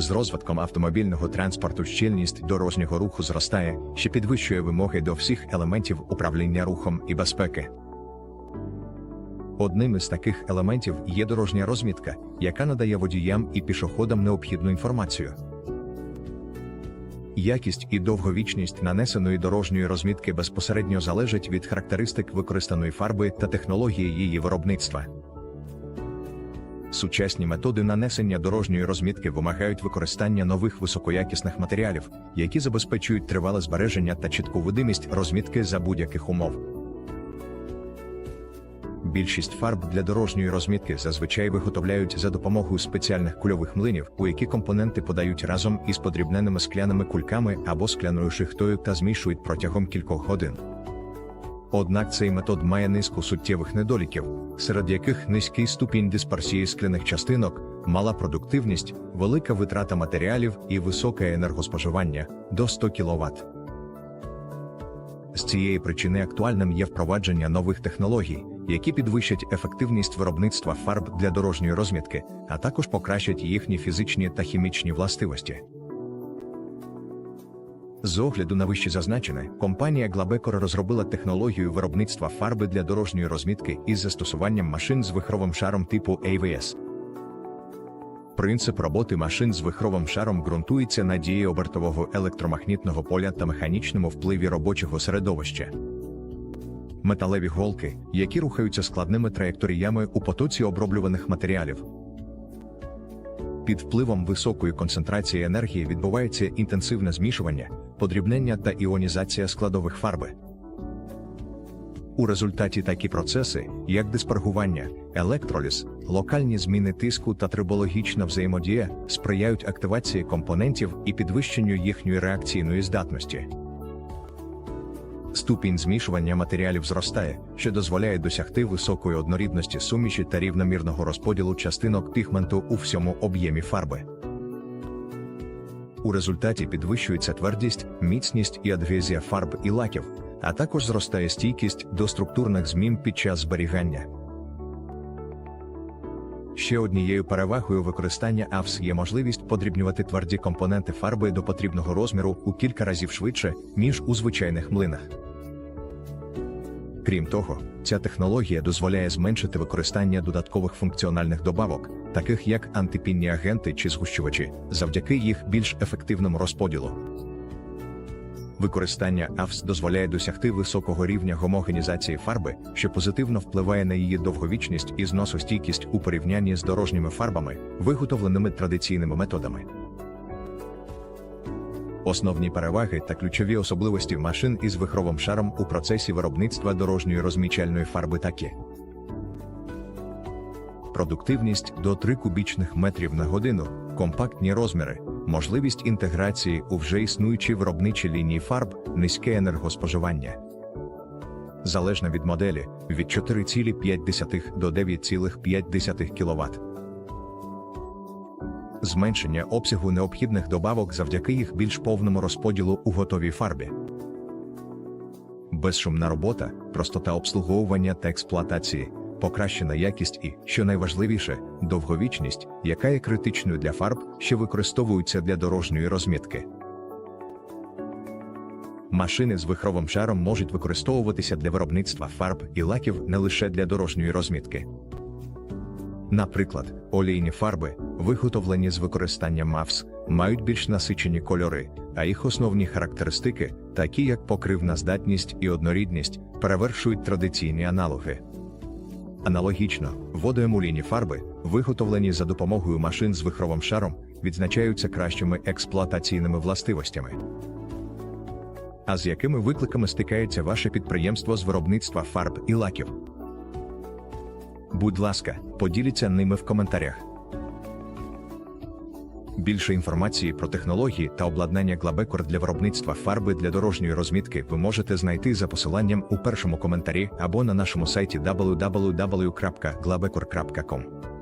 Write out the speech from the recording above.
З розвитком автомобільного транспорту щільність дорожнього руху зростає, що підвищує вимоги до всіх елементів управління рухом і безпеки. Одним із таких елементів є дорожня розмітка, яка надає водіям і пішоходам необхідну інформацію. Якість і довговічність нанесеної дорожньої розмітки безпосередньо залежать від характеристик використаної фарби та технології її виробництва. Сучасні методи нанесення дорожньої розмітки вимагають використання нових високоякісних матеріалів, які забезпечують тривале збереження та чітку видимість розмітки за будь-яких умов. Більшість фарб для дорожньої розмітки зазвичай виготовляють за допомогою спеціальних кульових млинів, у які компоненти подають разом із подрібненими скляними кульками або скляною шихтою та змішують протягом кількох годин. Однак цей метод має низку суттєвих недоліків, серед яких низький ступінь дисперсії скляних частинок, мала продуктивність, велика витрата матеріалів і високе енергоспоживання до 100 кВт. З цієї причини актуальним є впровадження нових технологій, які підвищать ефективність виробництва фарб для дорожньої розмітки, а також покращать їхні фізичні та хімічні властивості. З огляду на вище зазначене, компанія Glabecor розробила технологію виробництва фарби для дорожньої розмітки із застосуванням машин з вихровим шаром типу AVS. Принцип роботи машин з вихровим шаром ґрунтується на дії обертового електромагнітного поля та механічному впливі робочого середовища. Металеві голки, які рухаються складними траєкторіями у потоці оброблюваних матеріалів. Під впливом високої концентрації енергії відбувається інтенсивне змішування, подрібнення та іонізація складових фарби. У результаті такі процеси, як диспергування, електроліз, локальні зміни тиску та трибологічна взаємодія, сприяють активації компонентів і підвищенню їхньої реакційної здатності. Ступінь змішування матеріалів зростає, що дозволяє досягти високої однорідності суміші та рівномірного розподілу частинок пігменту у всьому об'ємі фарби. У результаті підвищується твердість, міцність і адгезія фарб і лаків, а також зростає стійкість до структурних змін під час зберігання. Ще однією перевагою використання АВС є можливість подрібнювати тверді компоненти фарби до потрібного розміру у кілька разів швидше, ніж у звичайних млинах. Крім того, ця технологія дозволяє зменшити використання додаткових функціональних добавок, таких як антипінні агенти чи згущувачі, завдяки їх більш ефективному розподілу. Використання АВС дозволяє досягти високого рівня гомогенізації фарби, що позитивно впливає на її довговічність і зносостійкість у порівнянні з дорожніми фарбами, виготовленими традиційними методами. Основні переваги та ключові особливості машин із вихровим шаром у процесі виробництва дорожньої розмічальної фарби такі. Продуктивність до 3 кубічних метрів на годину, компактні розміри, можливість інтеграції у вже існуючі виробничі лінії фарб, низьке енергоспоживання. Залежно від моделі від 4,5 до 9,5 кВт. Зменшення обсягу необхідних добавок завдяки їх більш повному розподілу у готовій фарбі. Безшумна робота, простота обслуговування та експлуатації, покращена якість і, що найважливіше, довговічність, яка є критичною для фарб, що використовуються для дорожньої розмітки. Машини з вихровим шаром можуть використовуватися для виробництва фарб і лаків не лише для дорожньої розмітки. Наприклад, олійні фарби, виготовлені з використанням МАВС, мають більш насичені кольори, а їх основні характеристики, такі як покривна здатність і однорідність, перевершують традиційні аналоги. Аналогічно, водоемулійні фарби, виготовлені за допомогою машин з вихровим шаром, відзначаються кращими експлуатаційними властивостями. А з якими викликами стикається ваше підприємство з виробництва фарб і лаків? Будь ласка, поділіться ними в коментарях. Більше інформації про технології та обладнання Глабекор для виробництва фарби для дорожньої розмітки ви можете знайти за посиланням у першому коментарі або на нашому сайті www.glabecor.com.